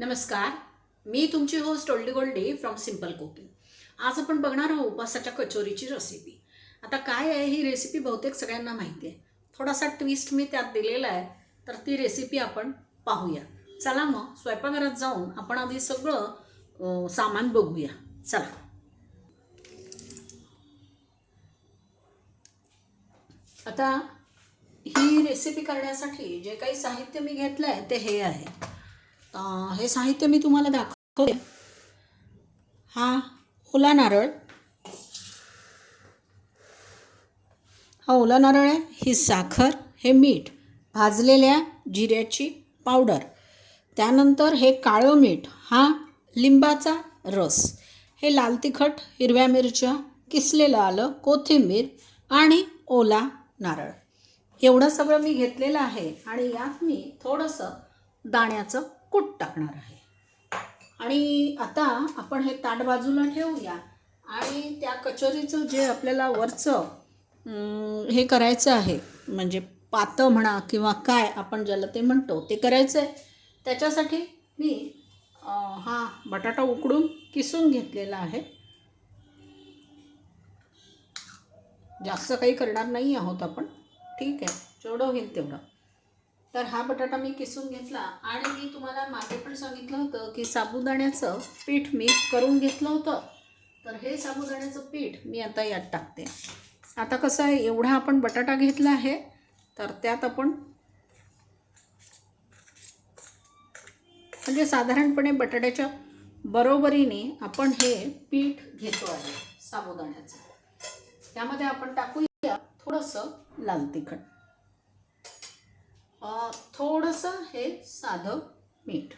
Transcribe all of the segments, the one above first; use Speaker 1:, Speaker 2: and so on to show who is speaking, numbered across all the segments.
Speaker 1: नमस्कार. मी तुमची host oldie goldie from simple cooking आज आपण बघणार आहोत उपासाच्या कचोरीची रेसिपी आता काय आहे? ही रेसिपी बहुतेक सगळ्यांना माहिती आहे. थोडासा ट्विस्ट मी त्यात दिलेला आहे तर ती रेसिपी आपण पाहूया. चला मग स्वयंपाकघरात जाऊन आपण आधी सगळं सामान बघूया. चला. आता ही रेसिपी करण्यासाठी जे काही साहित्य मी घेतलं आहे ते हे आहे. हे साहित्य मी तुम्हाला दाखवते. हा ओला नारळ. हा ओला नारळ आहे ही साखर हे मीठ भाजलेल्या जिऱ्याची पावडर. त्यानंतर हे काळं मीठ हा लिंबाचा रस. हे लाल तिखट हिरव्या मिरच्या किसलेलं आलं कोथिंबीर आणि ओला नारळ. एवढं सगळं मी घेतलेलं आहे आणि यात मी थोडंसं दाण्याचं कूट टाकणार आहे. आणि आता आपण हे ताट बाजूला ठेवूया. आणि त्या कचोरीचं जे आपल्याला वरचं हे करायचं आहे म्हणजे पातं म्हणा किंवा काय आपण ज्याला ते म्हणतो ते करायचं आहे त्याच्यासाठी मी हा बटाटा उकडून किसून घेतलेला आहे. जास्त काही करणार नाही आहोत आपण. ठीक आहे. जेवढं होईल तेवढं. तर हा बटाटा मी किसून घेतला आणि मी तुम्हाला मागे पण सांगितलं होतं की साबुदाण्याचं पीठ मी करून घेतलं होतं. तर हे साबुदाण्याचं पीठ मी आता यात टाकते. आता कसं आहे एवढा आपण बटाटा घेतला आहे तर त्यात आपण म्हणजे साधारणपणे बटाट्याच्या बरोबरीने आपण हे पीठ घेतो आहे साबुदाण्याचं. त्यामध्ये आपण टाकूया थोडंसं लाल तिखट. थोडंसं हे साधं मीठ.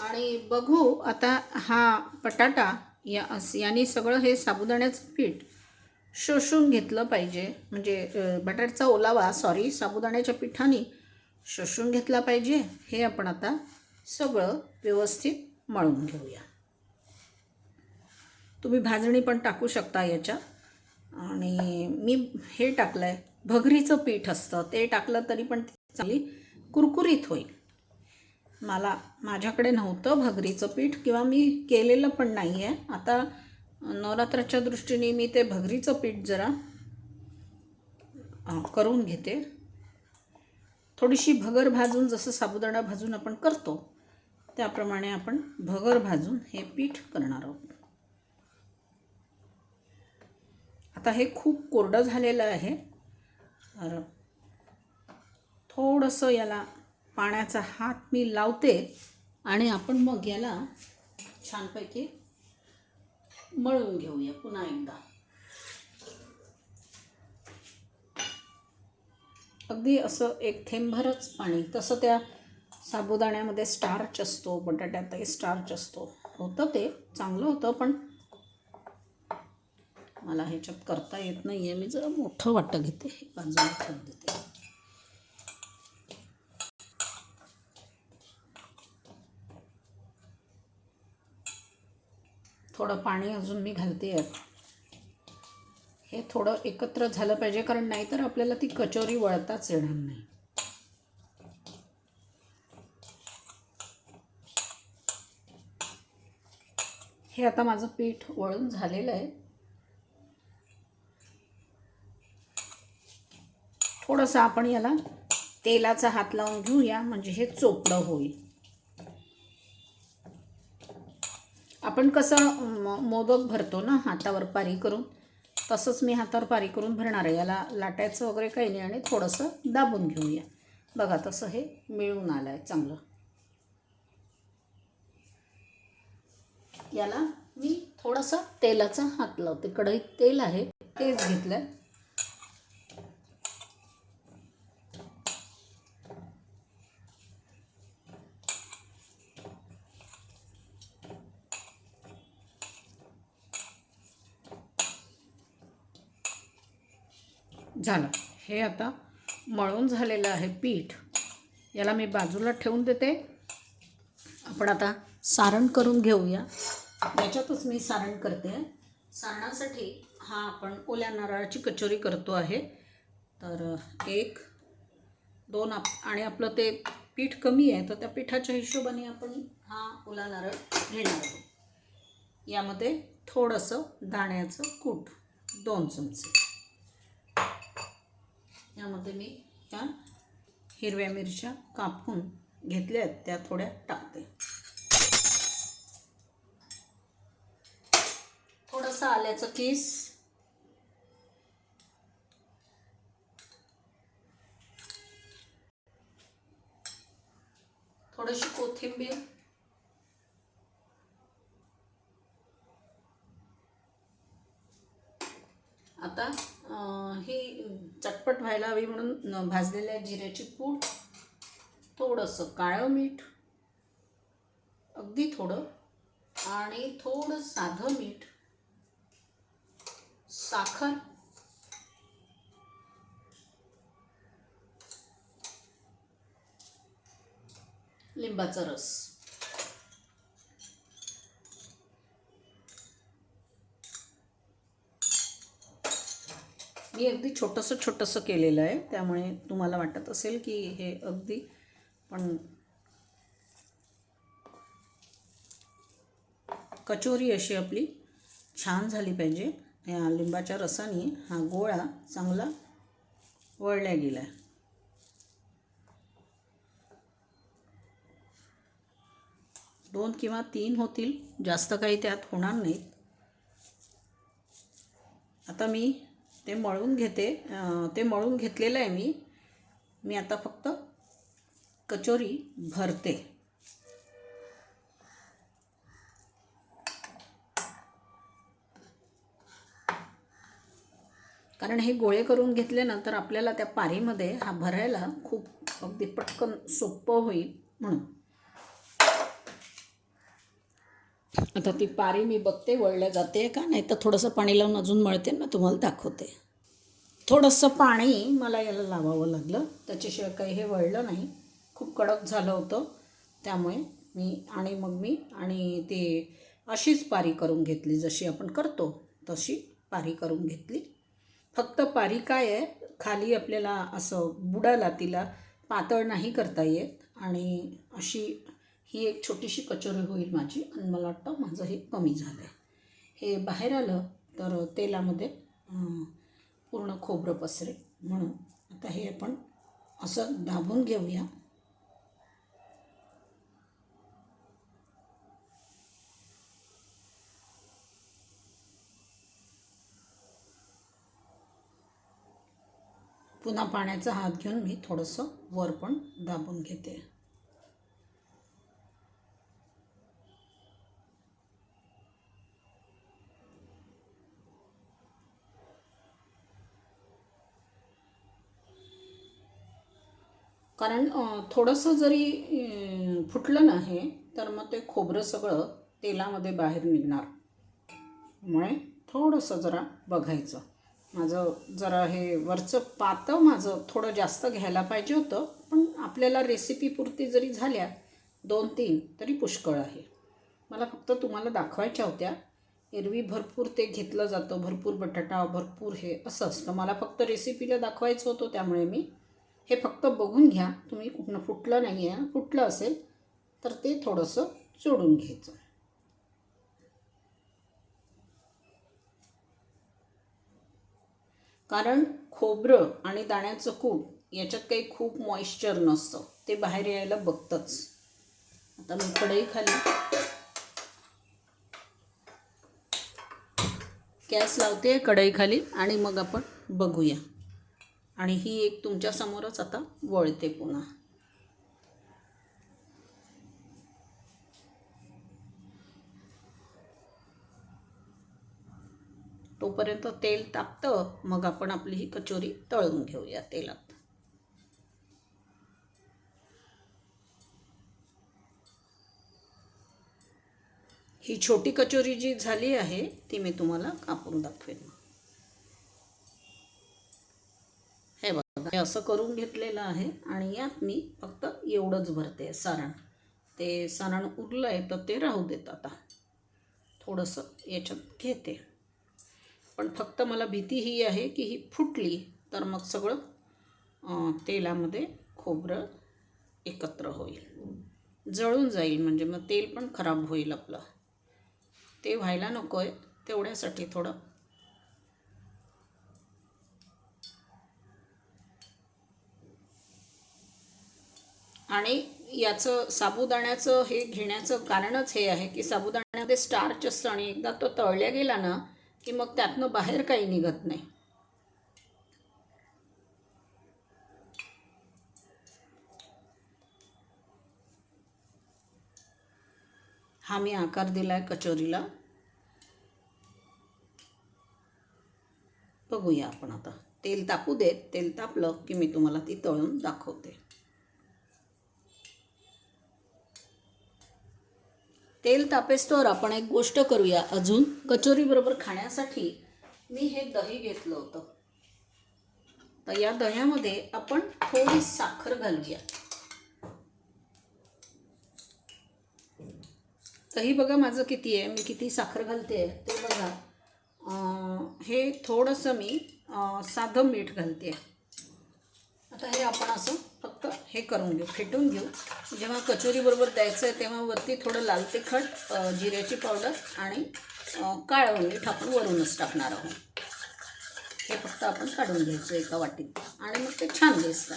Speaker 1: आणि बघू आता हा बटाटा या अस- याने सगळं हे साबुदाण्याचं पीठ शोषून घेतलं पाहिजे. म्हणजे बटाट्याचा ओलावा सॉरी साबुदाण्याच्या पिठाने शोषून घेतला पाहिजे. हे आपण आता सगळं व्यवस्थित मळून घेऊया. तुम्ही भाजणी पण टाकू शकता याच्या. आणि मी हे टाकलं आहे भगरीचं पीठ असतं. ते टाकलं तरी पण चांगली कुरकुरीत होईल. मला माझ्याकडे नव्हतं भगरीचं पीठ किंवा मी केलेलं पण नाही आहे आता नवरात्राच्या दृष्टीने मी ते भगरीचं पीठ जरा करून घेते. थोडीशी भगर भाजून जसं साबुदाणा भाजून आपण करतो त्याप्रमाणे आपण भगर भाजून हे पीठ करणार आहोत. आता हे खूप कोरडं झालेलं आहे. तर थोडंसं याला पाण्याचा हात मी लावते आणि आपण मग याला छानपैकी मळून घेऊया पुन्हा एकदा. अगदी असं एक थेंबभरच पाणी तसं त्या साबुदाण्यामध्ये स्टार्च असतो बटाट्यातही स्टार्च असतो. होतं ते चांगलं होतं पण मला ह्याच्यात करता येत नाही आहे मी जरा मोठं वाटं घेते हे बाजूला ठेवून देते. थोडं पाणी अजून मी घालते. यात हे थोडं एकत्र झालं पाहिजे कारण नाहीतर आपल्याला ती कचोरी वळताच येणार नाही. हे आता माझं पीठ वळून झालेलं आहे. थोडंसं आपण याला तेलाचा हात लावून घेऊया म्हणजे हे चोपडं होईल. आपण कसं मोदक भरतो ना हातावर पारी करून तसंच मी हातावर पारी करून भरणार आहे. याला लाटायचं वगैरे काही नाही आणि थोडंसं दाबून घेऊया. बघा तसं हे मिळून आलं आहे चांगलं. याला मी थोडंसं तेलाचा हात लावते. कढईत तेल आहे तेच घेतलं आहे झालं. हे आता मळून झालेलं आहे पीठ. याला मी बाजूला ठेवून देते. आपण आता सारण करून घेऊया. याच्यातच मी सारण करते. सारणासाठी हा आपण ओल्या नारळाची कचोरी करतो आहे. तर एक दोन आप आणि आपलं ते पीठ कमी आहे तर त्या पिठाच्या हिशोबाने आपण हा ओला नारळ घेणार आहोत. यामध्ये थोडंसं दाण्याचं कूट दोन चमचे. यामध्ये मी या हिरव्या मिरच्या कापून घेतल्या आहेत. त्या थोड्या टाकते. थोडंसं आल्याचं केस. थोडीशी कोथिंबीर आता अं, ही तिखट व्हायला हवी म्हणून भाजलेल्या जिऱ्याची पूड थोडंसं काळं मीठ अगदी थोडं आणि थोडं साधं मीठ साखर लिंबाचा रस. मी अगदी छोटंसं छोटंसं केलेलं आहे. त्यामुळे तुम्हाला वाटत असेल की हे अगदी पण कचोरी अशी आपली छान झाली पाहिजे. या लिंबाच्या रसाने हा गोळा चांगला वळल्या गेला आहे दोन किंवा तीन होतील. जास्त काही त्यात होणार नाहीत. आता मी ते मळून घेते. ते मळून घेतलेलं आहे मी. मी आता फक्त कचोरी भरते. कारण हे गोळे करून घेतले ना तर आपल्याला त्या पारीमध्ये हा भरायला खूप अगदी पटकन सोपं होईल म्हणून. आता ती पारी मी बघते वळल्या जाते का? नाही तर थोडंसं पाणी लावून अजून मळते ना तुम्हाला दाखवते. थोडंसं पाणी मला याला लावावं लागलं. त्याच्याशिवाय काही हे वळलं नाही. खूप कडक झालं होतं. त्यामुळे मी आणि मग मी आणि ते अशीच पारी करून घेतली. जशी आपण करतो तशी पारी करून घेतली. फक्त पारी काय आहे? खाली आपल्याला असं बुडाला तिला पातळ नाही करता येत. आणि अशी ही एक छोटीशी कचोरी होईल माझी आणि मला वाटतं माझं हे कमी झालं आहे हे बाहेर आलं तर तेलामध्ये पूर्ण खोबरं पसरे म्हणून आता हे आपण असं दाबून घेऊया. पुन्हा पाण्याचा हात घेऊन मी थोडंसं वर पण दाबून घेते. कारण थोडंसं जरी फुटलं ना हे तर मग ते खोबरं सगळं तेलामध्ये बाहेर निघणार. मुळे थोडंसं जरा बघायचं. माझं जरा हे वरचं पातं माझं थोडं जास्त घ्यायला पाहिजे होतं पण आपल्याला रेसिपीपुरती जरी झाल्या दोन तीन तरी पुष्कळ आहे. मला फक्त तुम्हाला दाखवायच्या होत्या. एरवी भरपूर ते घेतलं जातं भरपूर बटाटा भरपूर हे असं असतं. मला फक्त रेसिपीला दाखवायचं होतं त्यामुळे मी हे फक्त बघून घ्या. तुम्ही कुठनं फुटलं नाही आहे. फुटलं असेल तर ते थोडंसं जोडून घ्यायचं. कारण खोबरं आणि दाण्याचं कूट याच्यात काही खूप मॉइश्चर नसतं. ते बाहेर यायला बघतंच. आता मी कढई खाली. गॅस लावते कढईखाली आणि मग आपण बघूया. आणि ही एक तुमच्यासमोरच आता वळते पुन्हा. तोपर्यंत तेल तापतं मग आपण आपली ही कचोरी तळून घेऊया तेलात. ही छोटी कचोरी जी झाली आहे ती मी तुम्हाला कापून दाखवेन. हे असं करून घेतलेलं आहे आणि यात मी फक्त एवढंच भरते सारण. ते सारण उरलं आहे तर ते राहू देत आता. थोडंसं याच्यात घेते. पण फक्त मला भीती ही आहे की ही फुटली तर मग सगळं तेलामध्ये खोबरं एकत्र होईल. जळून जाईल म्हणजे मग तेल पण खराब होईल आपलं. ते व्हायला नको आहे तेवढ्यासाठी थोडं आणि याचं साबुदाण्याचं हे घेण्याचं कारणच हे आहे की साबुदाण्यामध्ये स्टार्च असतं आणि एकदा तो तळल्या गेला ना की मग त्यातनं बाहेर काही निघत नाही. हा मी आकार दिला आहे कचोरीला. बघूया आपण आता. तेल तापू देत तेल तापलं की मी तुम्हाला ती तळून दाखवते. तेल तापेस्तोवर आपण एक गोष्ट करूया. अजून कचोरीबरोबर खाण्यासाठी मी हे दही घेतलं होतं. तर या दह्यामध्ये आपण थोडी साखर घालूया. दही बघा माझं किती आहे. मी किती साखर घालते ते बघा. हे थोडंसं मी साधं मीठ घालते आता हे आपण असं फक्त हे करून घेऊ फेटून घेऊ. जेव्हा कचोरीबरोबर द्यायचं आहे तेव्हा वरती थोडं लाल तिखट जिऱ्याची पावडर आणि अ, काळं मीठ आपण वरूनच टाकणार आहोत. हे फक्त आपण काढून घ्यायचं एका वाटीत. आणि मग ते छान दिसतं.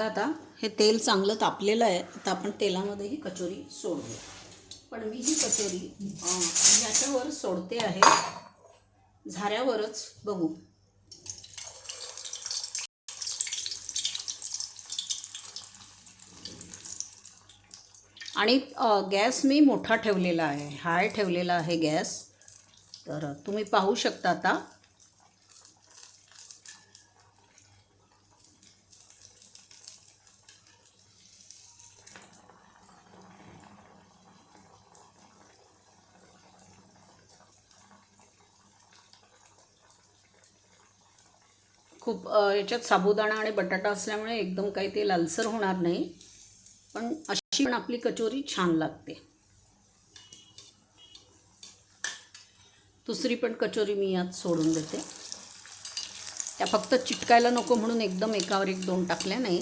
Speaker 1: बघा आता हे तेल चांगलं तापलेलं आहे. आता आपण तेलामध्ये ही कचोरी सोडूया. पण मी ही कचोरी याच्यावर सोडते आहे. झाऱ्यावरच बघू. आणि गॅस मी मोठा ठेवलेला आहे. हाय ठेवलेला आहे गॅस. तर तुम्ही पाहू शकता आता. खूप याच्यात साबुदाणा आणि बटाटा असल्यामुळे एकदम काही ते लालसर होणार नाही. पण अशी पण आपली कचोरी छान लागते. दुसरी पण कचोरी मी यात सोडून देते. त्या फक्त चिटकायला नको म्हणून एकदम एकावर एक दोन टाकल्या नाही.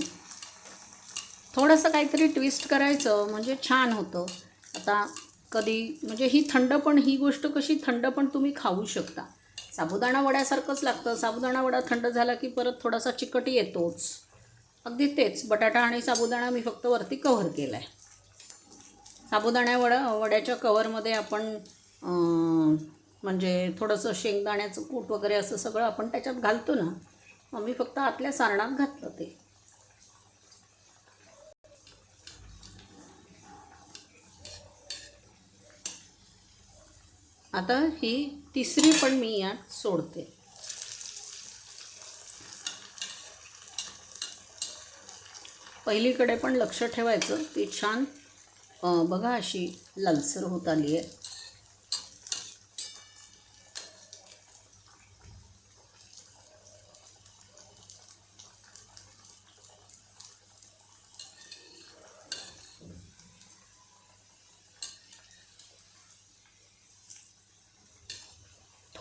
Speaker 1: थोडंसं काहीतरी ट्विस्ट करायचं म्हणजे छान होतं. आता कधी म्हणजे ही थंड पण ही गोष्ट कशी थंड पण तुम्ही खाऊ शकता. साबुदाणा वड्यासारखंच लागतं. साबुदाणा वडा थंड झाला की परत थोडासा चिकट येतोच. अगदी तेच. बटाटा आणि साबुदाणा मी फक्त वरती कव्हर केला आहे साबुदाण्या वडा वड्याच्या कवरमध्ये आपण म्हणजे थोडंसं शेंगदाण्याचं कूट वगैरे असं सगळं आपण त्याच्यात घालतो ना मग मी फक्त आतल्या सारणात घातलं ते. आता ही तिसरी पण मी यात सोडते. पहिलीकडे पण लक्ष ठेवायचं ती छान बघा अशी लालसर होत आली आहे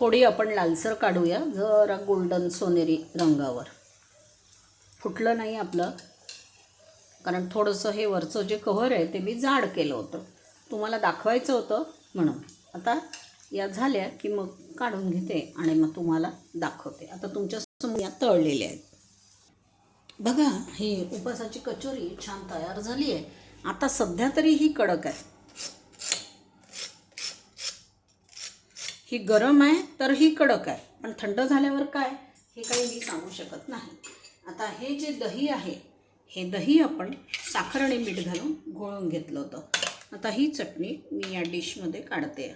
Speaker 1: थोडी आपण लालसर काढूया जरा गोल्डन सोनेरी रंगावर. फुटलं नाही आपलं कारण थोडंसं हे वरचं जे कव्हर आहे ते मी जाड केलं होतं. तुम्हाला दाखवायचं होतं म्हणून. आता या झाल्या की मग काढून घेते आणि मग तुम्हाला दाखवते. आता तुमच्यासमोर या तळलेल्या आहेत. बघा ही उपासाची कचोरी छान तयार झाली आहे. आता सध्या तरी ही कडक आहे. ही गरम आहे तर ही कडक आहे. पण थंड झाल्यावर काय? हे काही मी सांगू शकत नाही. आता हे जे दही आहे हे दही आपण साखर आणि मीठ घालून घोळून घेतलं होतं. आता ही चटणी मी या डिशमध्ये काढते.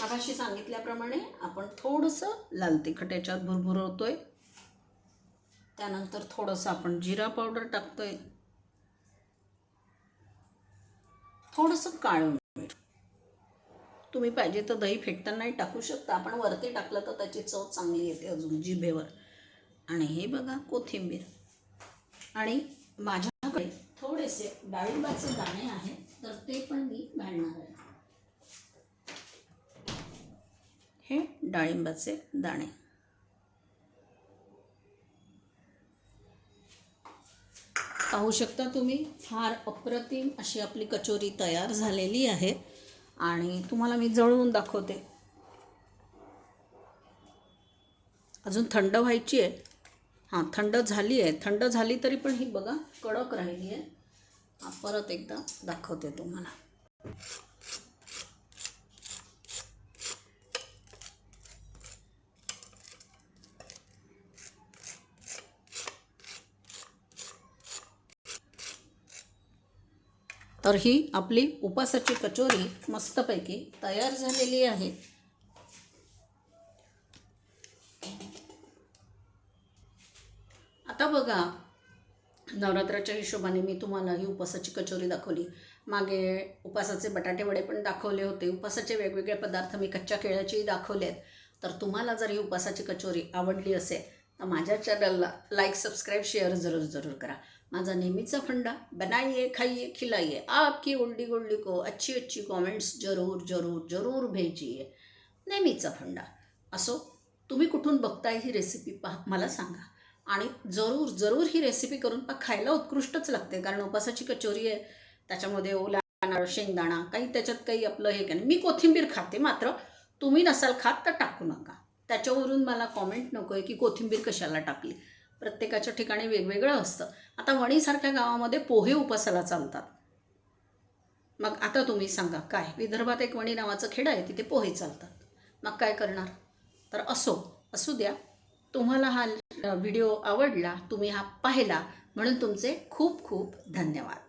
Speaker 1: मगाशी सांगितल्याप्रमाणे आपण थोडंसं लाल तिखट याच्यात भुरभुरवतोय. त्यानंतर थोडंसं आपण जिरा पावडर टाकतोय. थोडंसं काळून मीठ. तुम्ही पाहिजे तर दही फेटतानाही टाकू शकता. आपण वरती टाकलं तर त्याची चव चांगली येते अजून जिभेवर. आणि हे बघा कोथिंबीर. आणि माझ्याकडे थोडेसे डाळिंबाचे दाणे आहेत. तर ते पण मी घालणार आहे. हे डाळिंबाचे दाणे. पाहू शकता तुम्ही फार अप्रतिम अशी आपली कचोरी तयार झालेली आहे. आणि तुम्हाला मी जळवून दाखवते. अजून थंड व्हायची आहे. हां थंड झाली आहे. थंड झाली तरी पण ही बघा कडक राहिली आहे. परत एकदा दाखवते तुम्हाला. तर ही आपली उपासाची कचोरी मस्तपैकी तयार झालेली आहे. आता बघा नवरात्राच्या हिशोबाने मी तुम्हाला ही उपासाची कचोरी दाखवली. मागे उपासाचे बटाटे वडे पण दाखवले होते. उपासाचे वेगवेगळे पदार्थ मी कच्च्या केळ्याचेही दाखवले आहेत तर तुम्हाला जर ही उपासाची कचोरी आवडली असेल माझ्या चॅनलला लाईक सबस्क्राईब शेअर जरूर जरूर करा. माझा नेहमीचा फंडा बनाइए खाइए खिलाइए. आपकी उंडी गुंडी को अच्छी अच्छी कॉमेंट्स जरूर जरूर जरूर भेजिए. नेहमीचा फंडा. असो तुम्ही कुठून बघताय ही रेसिपी पहा मला सांगा. आणि जरूर जरूर ही रेसिपी करून पहा खायला उत्कृष्टच लागते. कारण उपासाची कचोरी आहे त्याच्यामध्ये ओला नारळ शेंगदाणा काही त्याच्यात काही आपलं हे काय नाही. मी कोथिंबीर खाते मात्र तुम्ही नसाल खात तर टाकू नका. त्याच्यावरून मला कॉमेंट नको आहे की कोथिंबीर कशाला टाकली. प्रत्येकाच्या ठिकाणी वेगवेगळं असतं. आता वणीसारख्या गावामध्ये पोहे उपासाला चालतात. मग आता तुम्ही सांगा काय? विदर्भात एक वणी नावाचं खेड आहे तिथे पोहे चालतात. मग काय करणार? तर असो असू द्या. तुम्हाला हा व्हिडिओ आवडला तुम्ही हा पाहिला म्हणून तुमचे खूप खूप धन्यवाद.